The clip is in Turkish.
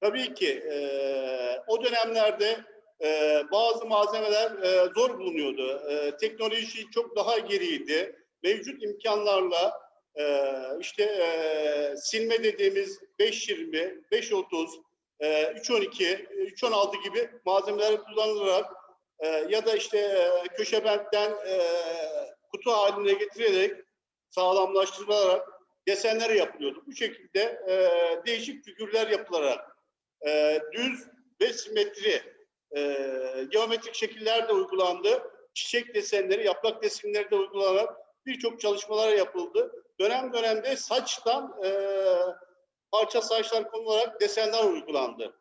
tabii ki e, o dönemlerde e, bazı malzemeler e, zor bulunuyordu. E, teknoloji çok daha geriydi. Mevcut imkanlarla e, işte e, silme dediğimiz 5.20, 5.30, e, 3.12, 3.16 gibi malzemeler kullanılarak e, ya da işte e, köşe bentten e, kutu haline getirerek sağlamlaştırılarak desenler yapılıyordu. Bu şekilde e, değişik figürler yapılarak e, düz ve simetri e, geometrik şekiller de uygulandı. Çiçek desenleri, yaprak desenleri de uygulanarak birçok çalışmalar yapıldı. Dönem dönemde saçtan e, parça saçlar konularak desenler uygulandı.